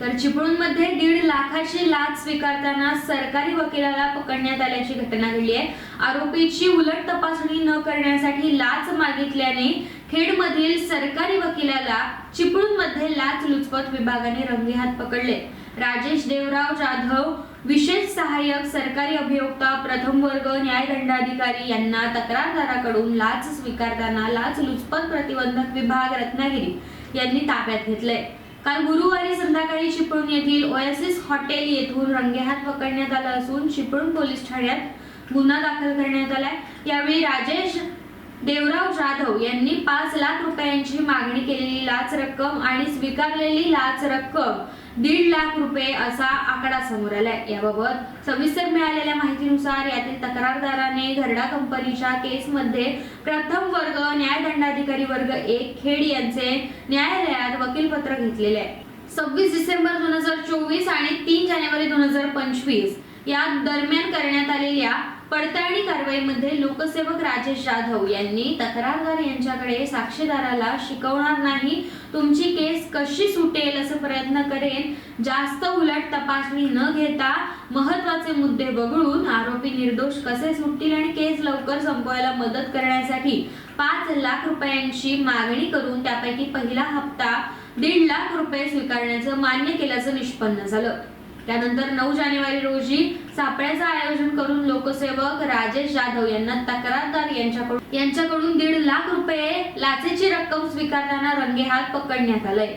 तर चिपळूणमध्ये दीड लाखाची लाच स्वीकारताना सरकारी वकिलाला पकडण्यात आल्याची घटना घडली आहे. आरोपीची उलट तपासणी न करण्यासाठी लाच मागितल्याने खेडमधील सरकारी वकिलाला चिपळूणमध्ये लाच लुचपत विभागाने रंगेहात पकडले. राजेश देवराव जाधव विशेष सहाय्यक सरकारी अभियोक्ता प्रथम वर्ग न्यायदंडाधिकारी यांना तक्रारदाराकडून लाच स्वीकारताना लाच लुचपत प्रतिबंधक विभाग रत्नागिरी यांनी ताब्यात घेतलंय. काल गुरुवारी संध्याकाळी चिपळूण येथील ओएसिस हॉटेल येथून रंगेहात पकडण्यात आलं असून चिपळूण पोलीस ठाण्यात गुन्हा दाखल करण्यात आलाय. यावेळी राजेश देवराव जाधव यांनी पाच लाख रुपयांची मागणी केलेली लाच रक्कम आणि स्वीकारलेली लाच रक्कम दीड लाख रुपये असा आकडा समोर आलाय. याबाबत सविस्तर मिळालेल्या माहितीनुसार यातील तक्रारदाराने घरडा कंपनीच्या केसमध्ये प्रथम वर्ग न्यायदंडाधिकारी वर्ग एक खेड यांचे न्यायालयात वकीलपत्र घेतलेले आहे. सव्वीस डिसेंबर दोन हजार चोवीस आणि तीन जानेवारी दोन हजार पंचवीस या दरम्यान करण्यात आलेल्या पडताळणी कारवाईमध्ये लोकसेवक राजेश जाधव यांनी तक्रारदार यांच्याकडे साक्षीदाराला शिकवणार नाही तुमची केस कशी सुटेल असं प्रयत्न करेन जास्त उलट तपासणी न घेता महत्त्वाचे मुद्दे वगळून आरोपी निर्दोष कसे सुटतील आणि केस लवकर संपवायला मदत करण्यासाठी पाच लाख रुपयांची मागणी करून त्यापैकी पहिला हप्ता दीड लाख रुपये स्वीकारण्याचं मान्य केल्याचं निष्पन्न झालं. त्यानंतर नऊ जानेवारी रोजी सापळ्याचं आयोजन करून लोकसेवक राजेश जाधव यांना तक्रारदार यांच्याकडून यांच्याकडून दीड लाख रुपये लाचेची रक्कम स्वीकारताना रंगेहात पकडण्यात आलंय.